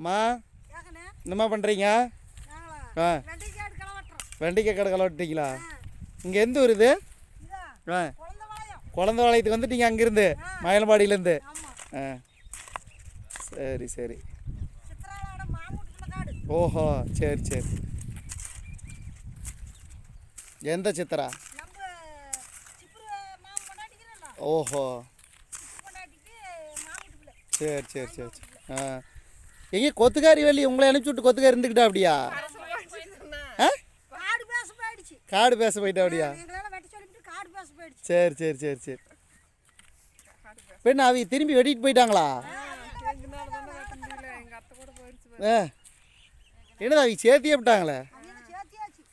அம்மா என்னம்மா பண்ணுறீங்க ஆ. வெண்டைக்காய் கடை கலவட்டிங்களா இங்கே எந்த ஊர் இது? ஆ. குழந்தை வாளையத்துக்கு வந்துட்டீங்க அங்கேருந்து மயிலம்பாடியிலேருந்து. ஆ. சரி சரி. ஓஹோ சரி சரி. எந்த சித்திரா? ஓஹோ. சரி சரி சரி சரி. ஆ. எங்கே கொத்துக்காரி வள்ளி உங்களை அனுப்பிச்சி விட்டு கொத்துக்காரி இருந்துக்கிட்டா அப்படியா? காடு பேச போயிட்டா அப்படியா? சரி சரி சரி சரி. பெண்ணு அவங்க திரும்பி வெட்டிட்டு போயிட்டாங்களா? ஆ. என்னடா அவங்க சேர்த்தியே விட்டாங்களே?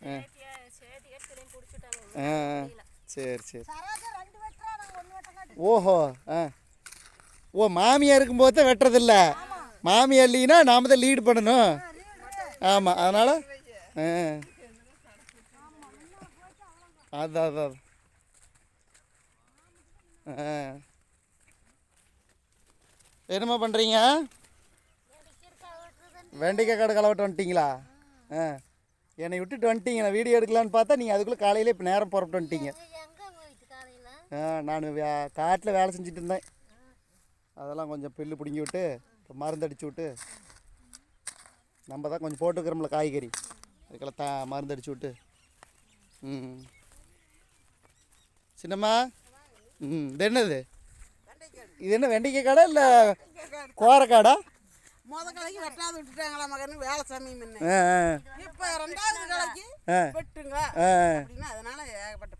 ஆ. ஆ. சரி சரி. ஓஹோ ஆ. ஓ மாமியார் இருக்கும்போது தான் வெட்டுறதில்ல. மாமியார் இல்லைன்னா நாம தான் லீடு பண்ணணும். ஆமாம் அதனால் ஆ. அதான் அதான். ஆ. என்னம்மா பண்ணுறீங்க வெண்டைக்காய் கடை களவட்டு வந்துட்டீங்களா? ஆ. என்னை விட்டுட்டு வந்துட்டீங்க. நான் வீடியோ எடுக்கலான்னு பார்த்தா நீங்கள் அதுக்குள்ளே காலையில் இப்போ நேரம் புறப்பட்டு வந்துட்டீங்க. ஆ நான் வே காட்டில் வேலை செஞ்சுட்டு இருந்தேன். அதெல்லாம் கொஞ்சம் புல்லு பிடுங்கி விட்டு இப்போ மருந்து அடிச்சு விட்டு நம்ம தான் கொஞ்சம் போட்டுக்கிறோம்ல காய்கறி. அதுக்கெல்லாம் தா மருந்து அடிச்சு விட்டு. ம் சின்னம்மா? ம் இது என்னது? இது என்ன வெண்டைக்காய் கடை இல்லை கோரக்காடா? முத கலைக்கு வெட்டாது விட்டுட்டாங்களா மகன்? வேலை முன்ன ஆ இப்ப ரெண்டாவது கலைக்கு. வெட்டுங்க அப்படின்னா அதனால ஏகப்பட்ட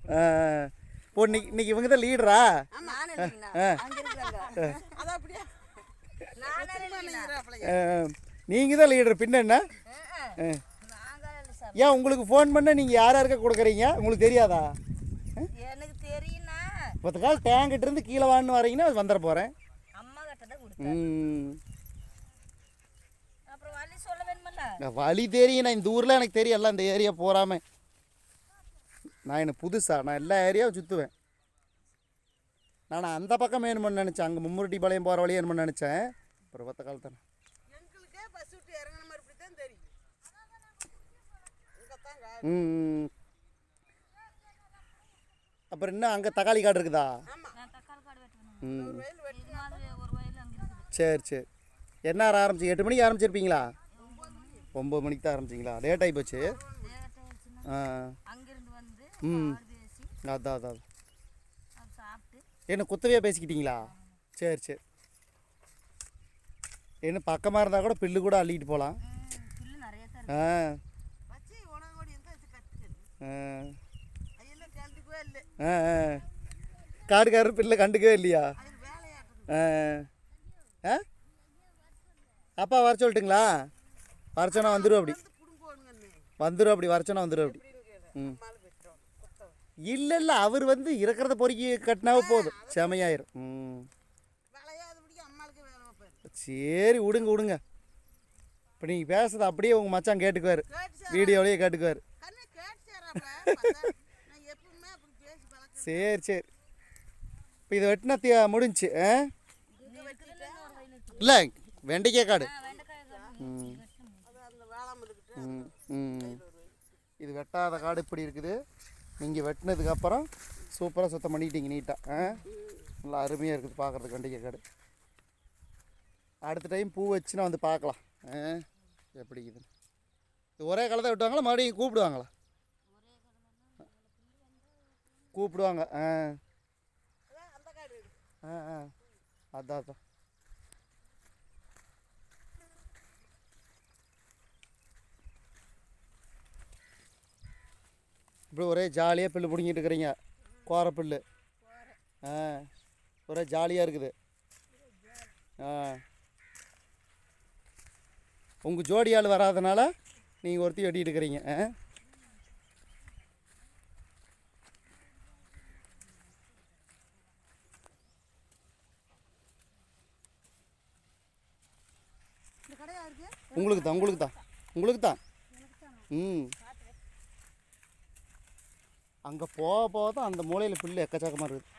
ஓ இன்னைக்கு இன்னைக்கு இவங்க தான் லீடரா ஆமா நானே இல்லைங்கண்ணா. ஆ. அங்க இருக்கிறாங்க அது அப்படியே நானே நீங்கள் தான் லீடர் பின்ன என்ன? ஆ. ஏன் உங்களுக்கு ஃபோன் பண்ண நீங்கள் யார் யாருக்க கொடுக்குறீங்க? உங்களுக்கு தெரியாதா? எனக்கு தெரியும்னா பத்து கால் டேங்கிட்ட இருந்து கீழே வான்னு வரீங்கன்னா வந்துட போகிறேன் வழி தெரியும் நான் இந்த ஊரில் எனக்கு தெரியும். எல்லாம் இந்த ஏரியா போகாம நான் என்ன புதுசா? நான் எல்லா ஏரியாவும் சுற்றுவேன் நான் அந்த பக்கம் வேணும்னு நினச்சேன். அங்கே மும்முருட்டி பாளையம் போகிற வழியே வேணும்னு நினச்சேன். அப்புறம் பத்த கால் தானே எங்களுக்கே பஸ் விட்டு இறங்கின மாதிரி இப்படி தான் தெரியும் ம். அப்புறம் என்ன அங்கே தக்காளி காடு இருக்குதா? ஆமா. நான் தக்காளி காடு வெட்டணும். ம். சரி சரி. என்ன நேரம் ஆரம்பிச்சு எட்டு மணிக்கு ஆரம்பிச்சிருப்பீங்களா? ஒம்பது மணிக்கு தான் ஆரம்பிச்சிங்களா? லேட் ஆகி போச்சு. ஆ. ம். அதான் அதான் என்ன குத்தவையாக பேசிக்கிட்டீங்களா? சரி சரி. என்ன பக்கமாக இருந்தால் கூட பில்லு கூட அள்ளிட்டு போகலாம் ஆ ஆ. காடுக்காரர் பிள்ளை கண்டுக்கவே இல்லையா? ஆ ஆ. அப்பா வர சொல்லட்டுங்களா? வர சொன்னா வந்துடும் அப்படி வந்துடும் அப்படி. வர சொன்னா வந்துடும் அப்படி ம் இல்லை இல்லை அவர் வந்து இருக்கிறத பொறுக்கி கட்டினாவே போதும். செமையாயிரும். ம். சரி விடுங்க விடுங்க. இப்போ நீங்கள் பேசுறது அப்படியே உங்கள் மச்சான் கேட்டுக்குவார். வீடியோலேயே கேட்டுக்குவார். சார் நான் எப்பவுமே அப்படி பேசி பழக்கம் சரி சரி. இப்போ இதை வெட்டினா வெட்டிட்டேன் இல்லை வெண்டைக்காய் காடு. ம். இது வெட்டாத காடு இப்படி இருக்குது. நீங்கள் வெட்டினதுக்கப்புறம் சூப்பராக சுத்தம் பண்ணிக்கிட்டீங்க நீட்டாக ஆ? நல்லா அருமையாக இருக்குது பார்க்குறதுக்கு வெண்டைக்காய் காடு. அடுத்த டைம் பூ வச்சுன்னா வந்து பார்க்கலாம். ஆ எப்படி இருக்குதுன்னு இது ஒரே காலத்தை விட்டுவாங்களா? மறுபடியும் கூப்பிடுவாங்களா? கூப்பிடுவாங்க. ஆ. ஆ ஆ. அதான் அதான். இப்படி ஒரே ஜாலியாக புல்லு பிடிங்கிட்டு இருக்கிறீங்க. கோர புல்லு. ஆ. ஒரே ஜாலியாக இருக்குது. ஆ. உங்கள் ஜோடி ஆள் வராதனால நீங்கள் ஒருத்தி வெட்டிகிட்டு இருக்கிறீங்க ஆ? உங்களுக்கு தான் உங்களுக்கு தான் உங்களுக்கு தான். ம். அங்கே போக போக தான் அந்த மூலையில் புல்லு எக்கச்சக்கமாக இருக்குது.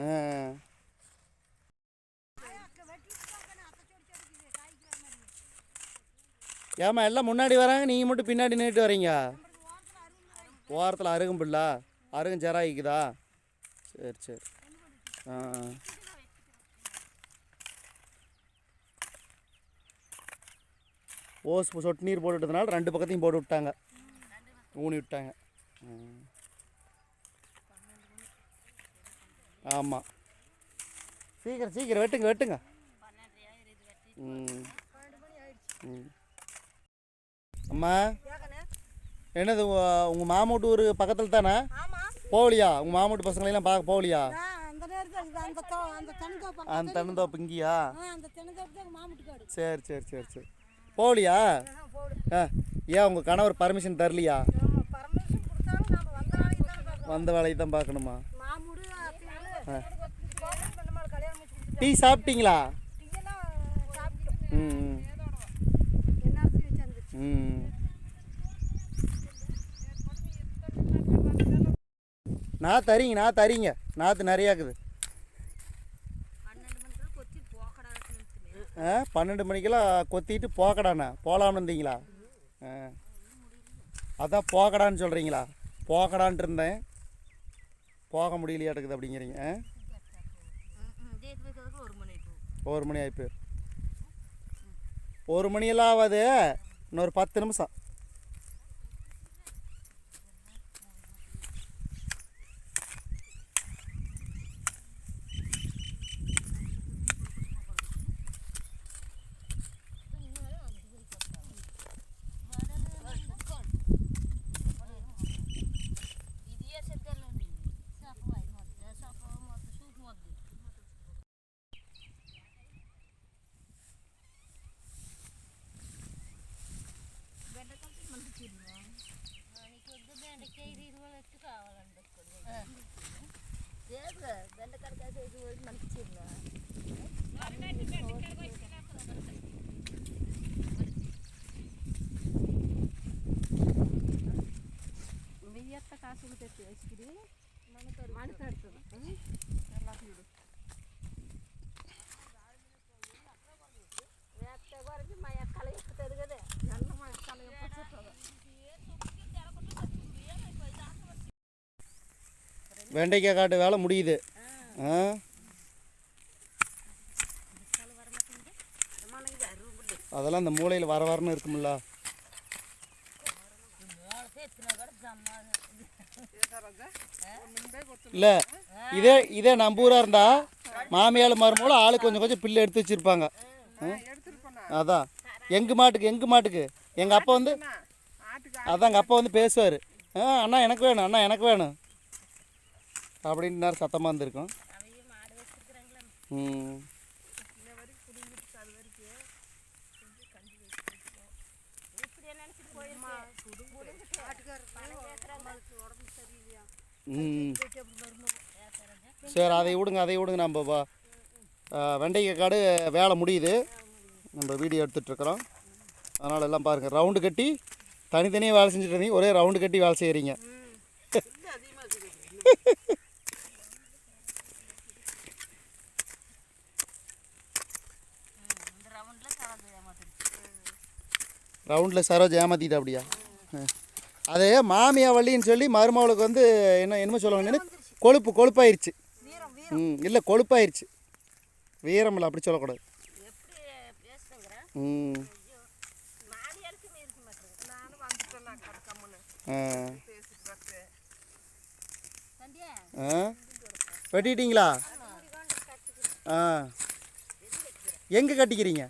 ஆ. ஏம்மா எல்லாம் முன்னாடி வராங்க நீங்கள் மட்டும் பின்னாடி நின்றுட்டு வரீங்க? ஓரத்தில் அருகம்பில்ல அருகும் ஜெராயிக்குதா? சரி சரி. ஆ ஓஸ் சொட்டு நீர் போட்டுட்டதுனால ரெண்டு பக்கத்தையும் போட்டு விட்டாங்க. ஊனி விட்டாங்க. ஆமாம் சீக்கிரம் சீக்கிரம் வெட்டுங்க வெட்டுங்க. ம். ம். அம்மா. என்னது உங்கள் மாமூட்டு ஊர் பக்கத்தில் தானே ஆமா. போகலையா உங்கள் மாமூட்டு பசங்களையெல்லாம் பார்க்க போகலையா அந்த தென்னந்தோப்பு இங்கேயா? சரி சரி சரி சரி. போகலையா ஆ ஏன் உங்கள் கணவர் பர்மிஷன் தரலையா? வந்த வேலையை தான் பார்க்கணுமா. டீ சாப்பிட்டீங்களா? ம் ம். என்ன இடத்துல வச்சிருந்துச்சு ம் நான் தரீங்க நான் தரீங்க. நாற்று நிறையா இருக்குது பன்னெண்டு ஆ பன்னெண்டு மணிக்கெல்லாம் கொத்திட்டு போக்கடாண்ணா போகலாம்னு இருந்தீங்களா? ஆ. அதான் போகடான்னு சொல்கிறீங்களா போகடான்ட்டு இருந்தேன். போக முடியலையாட்டுக்குது அப்படிங்கிறீங்க ஆ? ஒரு மணி ஒரு மணி ஆயிப்பு ஒரு மணியெல்லாம் ஆகாது. இன்னொரு பத்து நிமிஷம். ಎತ್ತ ಕಾಸು ಉಳಿತೈತಿ ಹಚ್ಕಿಡಿ ಮಣ್ಣು ತಡ್ತದ ಎಲ್ಲ ಬಿಡು ತಗೋರಿ ಮೈ ಕಳೆ ಎಷ್ಟು ತೆಗೆದೆ ಎಲ್ಲ ಮೈ ಕಳೆ வெண்டைக்காய் காட்டு வேலை முடியுது ஆ அதெல்லாம் அந்த மூளையில் வர வரன்னு இருக்கும்ல இல்லை இதே இதே நம்ம ஊராக இருந்தா மாமியாள் மருமூலம் ஆளு கொஞ்சம் கொஞ்சம் பில்லு எடுத்து வச்சுருப்பாங்க. அதான். எங்கள் மாட்டுக்கு எங்கள் மாட்டுக்கு? எங்கள் அப்பா வந்து அதான் எங்கள் அப்பா வந்து பேசுவார். ஆ அண்ணா எனக்கு வேணும் அண்ணா எனக்கு வேணும். அப்படின்னு நேரம் சத்தமாக இருந்திருக்கும் ம். ம். சரி அதை விடுங்க அதை விடுங்க நம்ம வா- ஆ, வெண்டைக்காய் காடு வேலை முடியுது. நம்ம வீடியோ எடுத்துட்ருக்குறோம் அதனால் எல்லாம் பாருங்கள் ரவுண்டு கட்டி தனித்தனியாக வேலை செஞ்சுட்டு இருந்தீங்க. ஒரே ரவுண்டு கட்டி வேலை செய்கிறீங்க இந்த ரவுண்டில் கலந்து ஏமாத்திருச்சு ரவுண்டில் சரோஜ் ஏமாத்திட்டா அப்படியா? ஆ. அது மாமியா வள்ளின்னு சொல்லி மருமகளுக்கு வந்து என்ன என்னமோ சொல்லுவாங்க கொழுப்பு கொழுப்பாயிருச்சு. ம் இல்லை கொழுப்பாயிருச்சு. வீரம் இல்லை அப்படி சொல்லக்கூடாது. ம். ஆ. ஆ. வெட்டிட்டீங்களா? ஆ. எங்கே கட்டிக்கிறீங்க?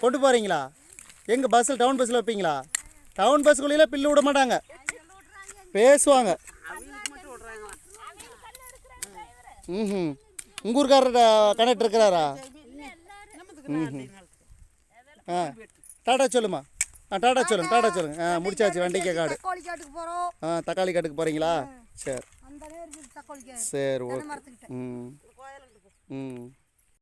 கொண்டு போகிறீங்களா எங்கே பஸ்ஸில் டவுன் பஸ்ஸில் வைப்பீங்களா? டவுன் பஸ்ஸுக்குள்ளே பில்லு விட மாட்டாங்க. பேசுவாங்க. ம் உங்கள் ஊருக்காரர் கனெக்ட் இருக்கிறாரா? ஆ. டாடா சொல்லுமா. ஆ டாடா சொல்லுங்க டாடா சொல்லுங்க. ஆ முடிச்சாச்சு வெண்டைக்காய் காடு. தக்காளி காட்டுக்கு போகிறோம் ஆ தக்காளி காட்டுக்கு போகிறீங்களா சரி. சரி ஓகே ம். ம்.